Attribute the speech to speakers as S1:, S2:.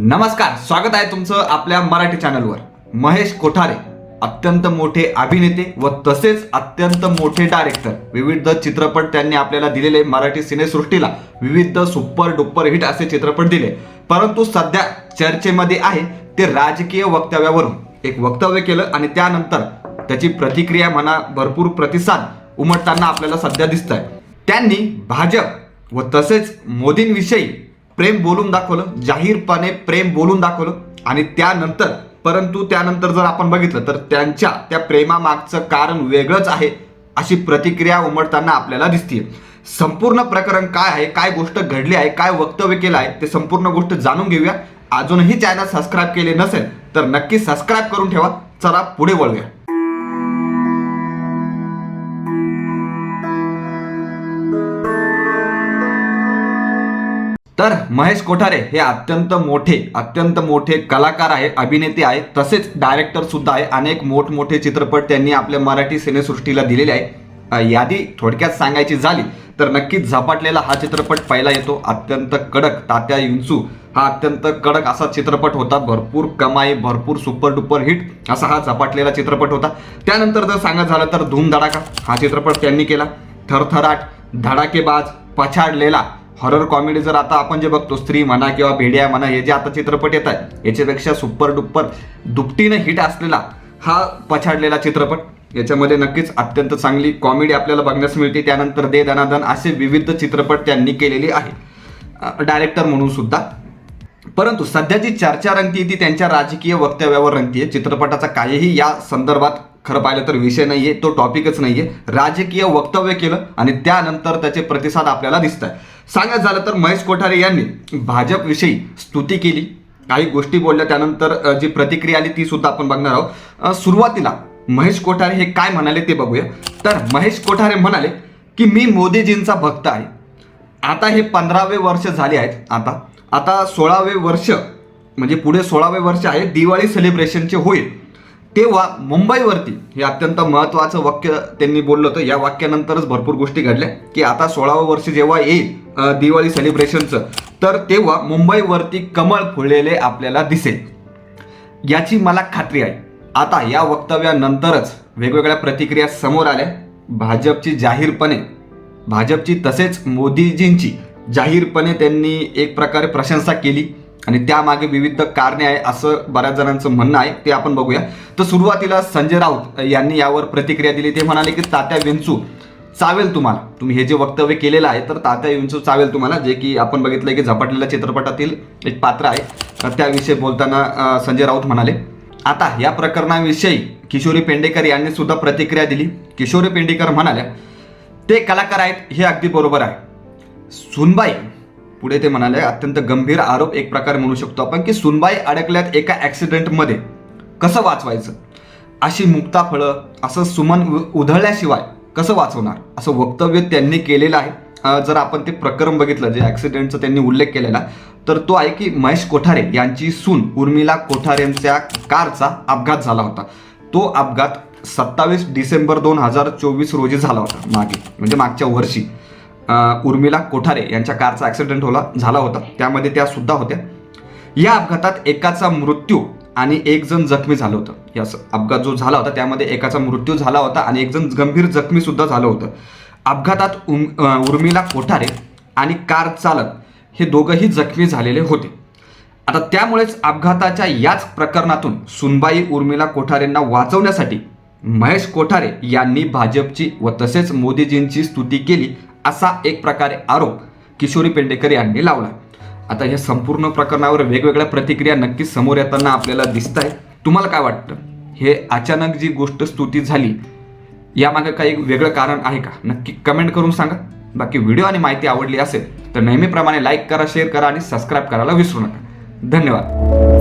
S1: नमस्कार स्वागत आहे तुमचं आपल्या मराठी चॅनलवर. महेश कोठारे अत्यंत मोठे अभिनेते व तसेच अत्यंत मोठे डायरेक्टर विविध चित्रपट त्यांनी आपल्याला दिलेले मराठी सिनेसृष्टीला विविध सुपर डुप्पर हिट असे चित्रपट दिले. परंतु सध्या चर्चेमध्ये आहे ते राजकीय वक्तव्यावरून. एक वक्तव्य केलं आणि त्यानंतर त्याची प्रतिक्रिया म्हणा भरपूर प्रतिसाद उमटताना आपल्याला सध्या दिसत आहे त्यांनी भाजप व तसेच मोदींविषयी प्रेम बोलून दाखवलं जाहीरपणे प्रेम बोलून दाखवलं. आणि त्यानंतर परंतु त्यानंतर जर आपण बघितलं तर त्यांच्या त्या प्रेमामागचं कारण वेगळंच आहे अशी प्रतिक्रिया उमटताना आपल्याला दिसते संपूर्ण प्रकरण काय आहे काय गोष्ट घडली आहे काय वक्तव्य केलं आहे ते संपूर्ण गोष्ट जाणून घेऊया. अजूनही चॅनल सबस्क्राईब केले नसेल तर नक्की सबस्क्राईब करून ठेवा. चला पुढे वळूया. तर महेश कोठारे हे अत्यंत मोठे अत्यंत मोठे कलाकार आहे अभिनेते आहे तसेच डायरेक्टर सुद्धा आहे अनेक मोठमोठे चित्रपट त्यांनी आपल्या मराठी सिनेसृष्टीला दिलेले आहे यादी थोडक्यात सांगायची झाली तर नक्कीच झपाटलेला हा चित्रपट पहिला येतो. अत्यंत कडक तात्या युंचू हा अत्यंत कडक असा चित्रपट होता. भरपूर कमाई भरपूर सुपर डुपर हिट असा हा झपाटलेला चित्रपट होता. त्यानंतर जर सांगत झालं तर धूम धडाका हा चित्रपट त्यांनी केला. थरथराट धडाकेबाज पछाडलेला हॉरर कॉमेडी जर आता आपण जे बघतो स्त्री म्हणा किंवा भेड्या म्हणा हे जे आता चित्रपट येत आहेत याच्यापेक्षा सुपर डुप्पर दुपटीनं हिट असलेला हा पछाडलेला चित्रपट. याच्यामध्ये नक्कीच अत्यंत चांगली कॉमेडी आपल्याला बघण्यास मिळते. त्यानंतर दे दनादन असे विविध चित्रपट त्यांनी केलेले आहे डायरेक्टर म्हणून सुद्धा. परंतु सध्याची चर्चा रंगती ती त्यांच्या राजकीय वक्तव्यावर रंगतीये चित्रपटाचा काहीही या संदर्भात खरं पाहिलं तर विषय नाही आहे तो टॉपिकच नाही आहे राजकीय वक्तव्य केलं आणि त्यानंतर त्याचे प्रतिसाद आपल्याला दिसत आहे सांगायचं झालं तर महेश कोठारे यांनी भाजपविषयी स्तुती केली. काही गोष्टी बोलल्या त्यानंतर जी प्रतिक्रिया आली ती सुद्धा आपण बघणार आहोत. सुरुवातीला महेश कोठारे हे काय म्हणाले ते बघूया. तर महेश कोठारे म्हणाले की मी मोदीजींचा भक्त आहे. आता हे पंधरावे वर्ष झाले आहेत. आता आता सोळावे वर्ष म्हणजे पुढे सोळावे वर्ष आहे. दिवाळी सेलिब्रेशनचे होईल. तेव्हा मुंबईवरती हे अत्यंत महत्त्वाचं वाक्य त्यांनी बोललं होतं. या वाक्यानंतरच भरपूर गोष्टी घडल्या की आता सोळावं वर्ष जेव्हा येईल दिवाळी सेलिब्रेशनचं तर तेव्हा मुंबईवरती कमळ फुललेले आपल्याला दिसेल. याची मला खात्री आहे. आता या वक्तव्यानंतरच वेगवेगळ्या प्रतिक्रिया समोर आल्या. भाजपची जाहीरपणे भाजपची तसेच मोदीजींची जाहीरपणे त्यांनी एक प्रकारे प्रशंसा केली. आणि त्यामागे विविध कारणे आहे असं बऱ्याच जणांचं म्हणणं आहे ते आपण बघूया. तर सुरुवातीला संजय राऊत यांनी यावर प्रतिक्रिया दिली. ते म्हणाले की तात्या विंचू चावेल तुम्हाला. तुम्ही हे जे वक्तव्य केलेलं आहे तर तात्या विंचू चावेल तुम्हाला जे की आपण बघितलं की झपाटलेल्या चित्रपटातील एक पात्र आहे. तर त्याविषयी बोलताना संजय राऊत म्हणाले आता या प्रकरणाविषयी किशोरी पेंडेकर यांनी सुद्धा प्रतिक्रिया दिली. किशोरी पेंडेकर म्हणाल्या ते कलाकार आहेत हे अगदी बरोबर आहे. सुनबाई पुढे ते म्हणाले अत्यंत गंभीर आरोप एक प्रकार म्हणू शकतो आपण की सुनबाई अडकल्यात एका ॲक्सिडेंटमध्ये कसं वाचवायचं? अशी मुक्ता फळं असं सुमन उ- उधळल्याशिवाय कसं वाचवणार? असं वक्तव्य त्यांनी केलेलं आहे. जर आपण ते प्रकरण बघितलं जे ॲक्सिडेंटचा त्यांनी उल्लेख केलेला तर तो आहे की महेश कोठारे यांची सून उर्मिला कोठारेंच्या कारचा अपघात झाला होता. तो अपघात सत्तावीस डिसेंबर दोन हजार चोवीस रोजी झाला होता मागे म्हणजे मागच्या वर्षी. उर्मिला कोठारे यांच्या कारचा ॲक्सिडेंट होला झाला होता. त्यामध्ये त्या सुद्धा होत्या. या अपघातात एकाचा मृत्यू आणि एक जण जखमी झालं होतं. या अपघात जो झाला होता त्यामध्ये एकाचा मृत्यू झाला होता आणि एक जण गंभीर जखमी सुद्धा झालं होतं. अपघातात उम उर्मिला कोठारे आणि कार चालक हे दोघंही जखमी झालेले होते. आता त्यामुळेच अपघाताच्या याच प्रकरणातून सुनबाई उर्मिला कोठारेंना वाचवण्यासाठी महेश कोठारे यांनी भाजपची व तसेच मोदीजींची स्तुती केली. असा एक प्रकारे आरोप किशोरी पेंडेकर यांनी लावला आता या संपूर्ण प्रकरणावर वेगवेगळ्या प्रतिक्रिया नक्कीच समोर येताना आपल्याला दिसत आहे तुम्हाला काय वाटतं? हे अचानक जी गोष्ट स्तुती झाली यामागे काही वेगळं कारण आहे का? नक्की कमेंट करून सांगा. बाकी व्हिडिओ आणि माहिती आवडली असेल तर नेहमीप्रमाणे लाईक करा शेअर करा आणि सबस्क्राईब करायला विसरू नका. धन्यवाद.